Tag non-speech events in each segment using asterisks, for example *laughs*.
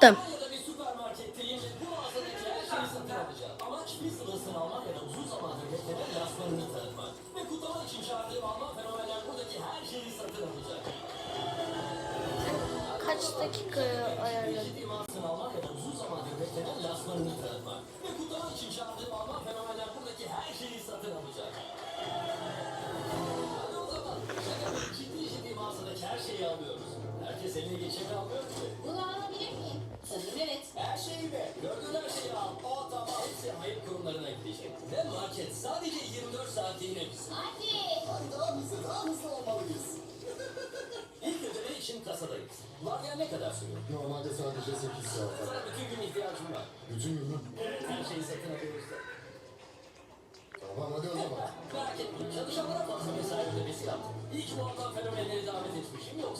Tamam. Kaç şeyi alıyoruz. Herkes eline geçeni almıyor Gördüğün her şeyi al. O tamam. Hepsi hayır kurumlarına gidecek. Ve market sadece 24 saatliğine bizim. Hadi. Hadi daha hızlı, daha hızlı olmalıyız. İlk ödeme için kasadayız. Vardiya ne kadar sürüyor? Normalde sadece 8 saat. Sana bütün gün ihtiyacım var. Bütün gün mü? Evet, her şeyi satın alıyoruz da. Tamam hadi o zaman. Merak etme, çalışanlara fazla mesai ödemesi yaptım. İyi ki bu Alman fenomenleri davet etmişim, yoksa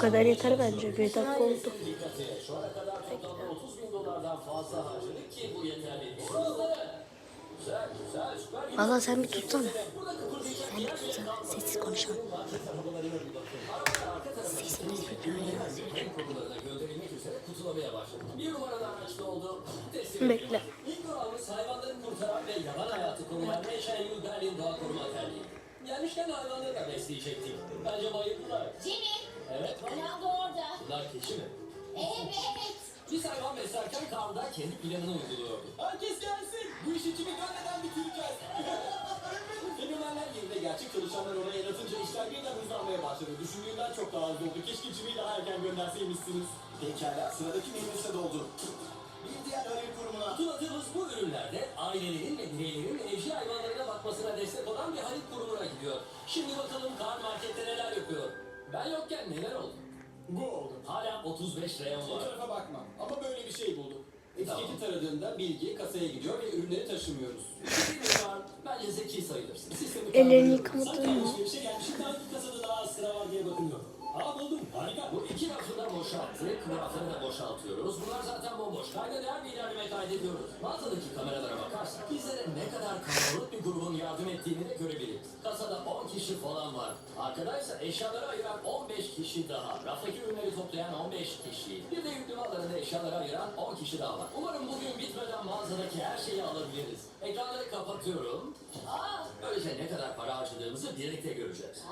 kadar yeter bence. Bir dakika oldu. Dikkati, şu ana kadar toplamda 30 bin dolardan fazla harcadık ki bu yeterli değil. Hızlı. Güzel, güzel, süper. Valla sen bir tutsana. Sen bir tutsana. Sessiz konuşalım. Sesimiz. Bir Bekle. Gelmişken hayvanları da besleyecektik. Bence bayıldılar. Jimmy. Keçi mi? Evet. Biz hayvan beslerken Karl da kendi planını uyguluyordu. Herkes gelsin. Bu işi kimi görmeden bitireceğiz. *laughs* Fenomenler yerine gerçek çalışanlar oraya el atınca işler birden hızlanmaya başladı. Düşündüğümden çok daha hızlı oldu. Keşke Jimmy'yi daha erken gönderseymişsiniz. Pekala sıradaki minibüse doldu. Bir diğer hayır kurumuna. Tutuladığımız bu ürünlerde ailelerin ve bireylerin evcil hayvanlarına bakmasına destek olan bir hayır kurumuna gidiyor. Şimdi bakalım Karl markette neler yapıyor. Ben yokken neler oldu? Bu oldu. Hala 35 reyon O var. tarafa bakma. Ama böyle bir şey bulduk. Etiketi Tamam. taradığında bilgi kasaya gidiyor ve ürünleri taşımıyoruz. Var. Bence zeki sayılırsın. Sistemi Ellerini kaldırıyorum. yıkamadın Sanki mı? alışverişe gelmişim de hangi kasada daha az sıra var diye bakınıyorum. Aa buldum. Harika. Bu iki rafı da boşalttık. Rafları da boşaltıyoruz. Bunlar zaten bomboş. Kayda değer bir ilerleme kaydediyoruz. Mağazadaki kameralara bakarsak bizlere ne kadar kalabalık bir grubun yardım ettiğini de görebiliriz. Kasada 10 kişi falan var. Arkadaysa eşyaları ayıran 15 kişi daha. Raftaki ürünleri toplayan 15 kişi. Bir de yükleme alanında eşyaları ayıran 10 kişi daha var. Umarım bugün bitmeden mağazadaki her şeyi alabiliriz. Ekranları kapatıyorum. Aa, böylece ne kadar para harcadığımızı birlikte göreceğiz.